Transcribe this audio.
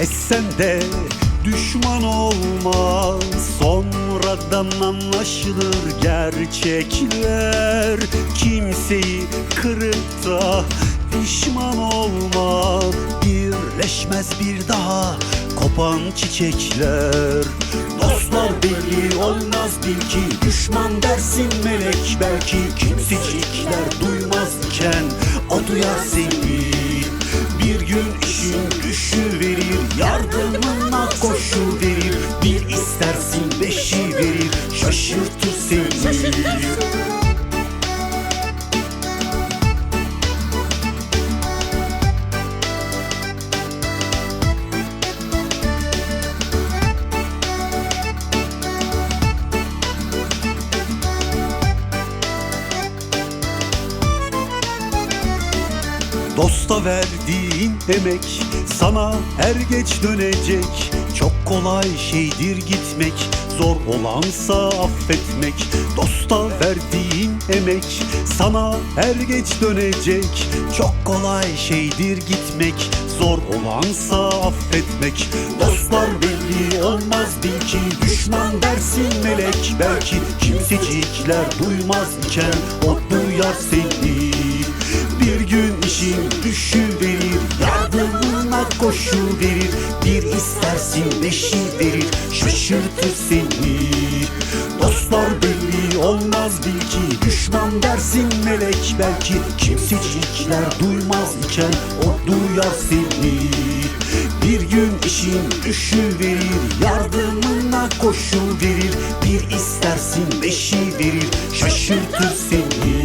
etsen de düşman olma Sonradan anlaşılır gerçekler. Kimseyi kırıp da pişman olma. Birleşmez bir daha kopan çiçekler. Dostlar belli olmaz bil ki Düşman dersin melek. Belki Kimsecikler duymaz iken O duyar seni Bir gün işin düşü verir Yardımına koşu verir Bir istersin beşi verir. Şaşırtır seni Dosta verdiğin emek sana er geç dönecek. Çok kolay şeydir gitmek zor olansa affetmek. Dosta verdiğin emek sana er geç dönecek. Çok kolay şeydir gitmek zor olansa affetmek. Dostlar belli olmaz bil ki düşman dersin melek. Belki kimsecikler duymaz iken o duyar seni koşu verir. Bir istersin beşi verir. Şaşırtır seni. Dostlar belli olmaz bil ki. Düşman dersin melek. Belki Kimsecikler duymaz iken O duyar seni. Bir gün işin düşü verir. Yardımına koşu verir. Bir istersin beşi verir. Şaşırtır seni